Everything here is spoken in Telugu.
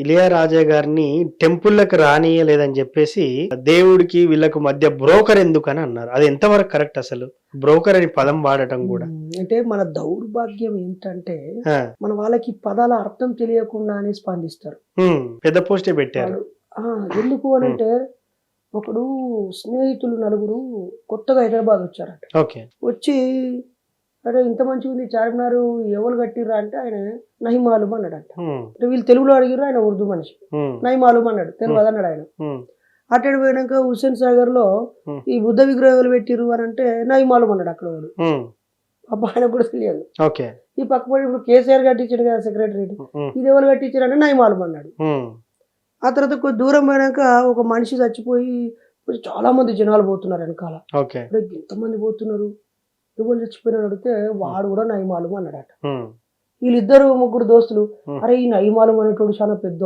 ఇళయరాజా గారిని టెంపుల్లకు రానియలేదని చెప్పేసి దేవుడికి వీళ్ళకు మధ్య బ్రోకర్ ఎందుకు అని అన్నారు. అది ఎంతవరకు కరెక్ట్ అసలు? బ్రోకర్ అని పదం వాడటం కూడా. అంటే మన దౌర్భాగ్యం ఏంటంటే మన వాళ్ళకి పదాల అర్థం తెలియకుండానే స్పందిస్తారు. పెద్ద పోస్టే పెట్టారు. ఎందుకు అని అంటే ఒకడు స్నేహితులు నలుగురు కొత్తగా హైదరాబాద్ వచ్చారట. ఓకే. వచ్చి అరే ఇంత మంచిగా ఉంది చార్మినార్ ఎవరు కట్టిర్రా అంటే ఆయన నహిమాలుం అన్నాడట. ఉమ్, అంటే వీళ్ళు తెలుగులో అడిగిర్రు ఆయన ఉర్దూ మనిషి. ఉమ్, నహిమాలుం అన్నాడు తెలుగు అన్నాడు ఆయన. ఉమ్, అటు పోయినాక హుస్సేన్ సాగర్లో. ఈ బుద్ధ విగ్రహాలు పెట్టిర్రు అని అంటే నహిమాలుం అన్నాడు అక్కడ వాడు. పాప ఆయన కూడా తెలియదు. ఈ పక్క పడి ఇప్పుడు కేసీఆర్ కట్టించాడు కదా సెక్రటరీ. ఇది ఎవరు కట్టించారు అంటే నహిమాలుం అన్నాడు. ఆ తర్వాత కొద్ది దూరం పోయినాక ఒక మనిషి చచ్చిపోయి చాలా మంది జనాలు పోతున్నారు వెనకాల. ఎంతమంది పోతున్నారు. ఎవరు చచ్చిపోయినారు అడిగితే వాడు కూడా నయమాలు అన్నాడట వీళ్ళిద్దరు ముగ్గురు దోస్తులు. అరే ఈ నయమాలు అనేటోడు చాలా పెద్ద